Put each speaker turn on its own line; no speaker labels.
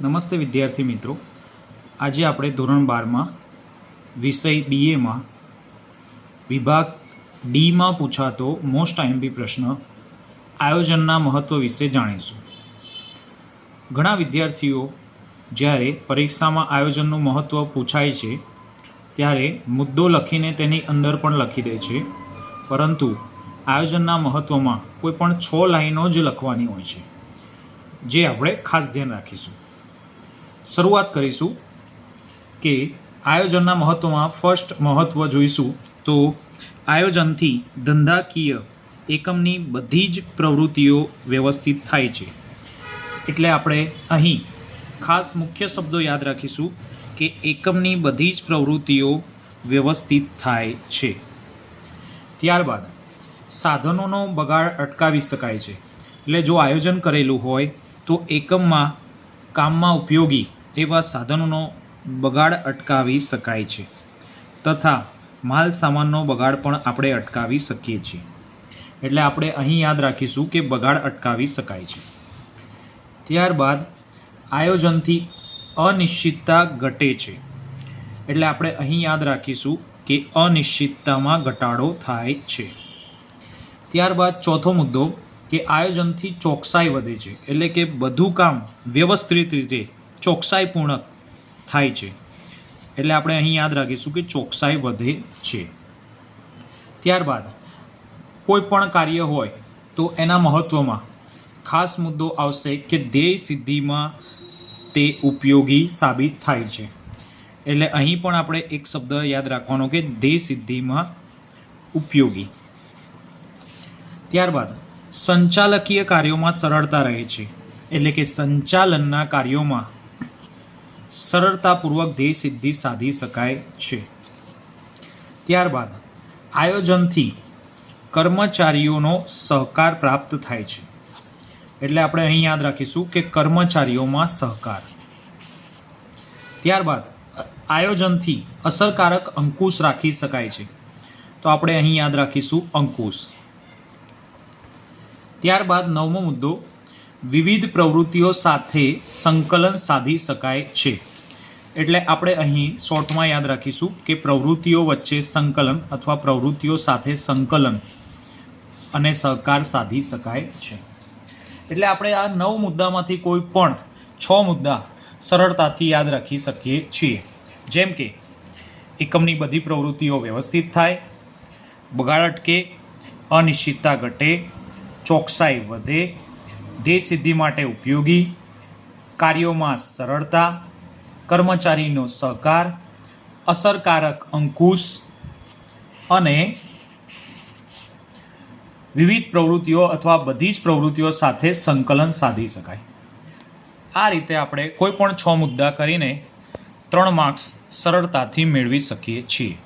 નમસ્તે વિદ્યાર્થી મિત્રો. આજે આપણે ધોરણ બારમાં વિષય બીએમાં વિભાગ ડીમાં પૂછાતો મોસ્ટ આઈએમપી પ્રશ્ન આયોજનના મહત્ત્વ વિશે જાણીશું. ઘણા વિદ્યાર્થીઓ જ્યારે પરીક્ષામાં આયોજનનું મહત્ત્વ પૂછાય છે, ત્યારે મુદ્દો લખીને તેની અંદર પણ લખી દે છે. પરંતુ આયોજનના મહત્ત્વમાં કોઈ પણ છ લાઈનો જ લખવાની હોય છે, જે આપણે ખાસ ધ્યાન રાખીશું. શરૂઆત કરીશું કે આયોજનના મહત્ત્વમાં ફર્સ્ટ મહત્ત્વ જોઈશું તો આયોજનથી ધંધાકીય એકમની બધી જ પ્રવૃત્તિઓ વ્યવસ્થિત થાય છે. એટલે આપણે અહીં ખાસ મુખ્ય શબ્દો યાદ રાખીશું કે એકમની બધી જ પ્રવૃત્તિઓ વ્યવસ્થિત થાય છે. ત્યારબાદ સાધનોનો બગાડ અટકાવી શકાય છે. એટલે જો આયોજન કરેલું હોય તો એકમમાં કામમાં ઉપયોગી એવા સાધનોનો બગાડ અટકાવી શકાય છે. તથા માલ સામાનનો બગાડ પણ આપણે અટકાવી શકીએ છીએ. એટલે આપણે અહીં યાદ રાખીશું કે બગાડ અટકાવી શકાય છે. ત્યારબાદ આયોજનથી અનિશ્ચિતતા ઘટે છે. એટલે આપણે અહીં યાદ રાખીશું કે અનિશ્ચિતતામાં ઘટાડો થાય છે. ત્યારબાદ ચોથો મુદ્દો કે આયોજનથી ચોકસાઈ વધે છે. એટલે કે બધું કામ વ્યવસ્થિત રીતે ચોકસાઈપૂર્ણ થાય છે. એટલે આપણે અહીં યાદ રાખીશું કે ચોકસાઈ વધે છે. ત્યારબાદ કોઈ પણ કાર્ય હોય તો એના મહત્ત્વમાં ખાસ મુદ્દો આવશે કે ધ્યેય સિદ્ધિમાં તે ઉપયોગી સાબિત થાય છે. એટલે અહીં પણ આપણે એક શબ્દ યાદ રાખવાનો કે ધ્યેય સિદ્ધિમાં ઉપયોગી. ત્યારબાદ સંચાલકીય કાર્યોમાં સરળતા રહે છે. એટલે કે સંચાલનના કાર્યોમાં સરળતાપૂર્વક ધ્યેય સિદ્ધિ સાધી શકાય છે. ત્યારબાદ, આયોજનથી કર્મચારીઓનો સહકાર પ્રાપ્ત થાય છે. એટલે આપણે અહીં યાદ રાખીશું કે કર્મચારીઓમાં સહકાર. ત્યારબાદ, આયોજનથી અસરકારક અંકુશ રાખી શકાય છે. તો આપણે અહીં યાદ રાખીશું અંકુશ. ત્યારબાદ, નવમો મુદ્દો વિવિધ પ્રવૃત્તિઓ સાથે સંકલન સાધી શકાય છે. એટલે આપણે અહીં શોર્ટમાં યાદ રાખીશું કે પ્રવૃત્તિઓ વચ્ચે સંકલન અથવા પ્રવૃત્તિઓ સાથે સંકલન અને સહકાર સાધી શકાય છે. એટલે આપણે આ નવ મુદ્દામાંથી કોઈ પણ છ મુદ્દા સરળતાથી યાદ રાખી શકીએ છીએ. જેમ કે, એકમની બધી પ્રવૃત્તિઓ વ્યવસ્થિત થાય, બગાડ અટકે, અનિશ્ચિતતા ઘટે, ચોકસાઈ વધે ધ્યેય સિદ્ધિ માટે ઉપયોગી, કાર્યોમાં સરળતા, કર્મચારીનો સહકાર, અસરકારક અંકુશ અને વિવિધ પ્રવૃત્તિઓ અથવા બધી જ પ્રવૃત્તિઓ સાથે સંકલન સાધી શકાય. આ રીતે આપણે કોઈ પણ છ મુદ્દા કરીને ત્રણ માર્ક્સ સરળતાથી મેળવી શકીએ છીએ.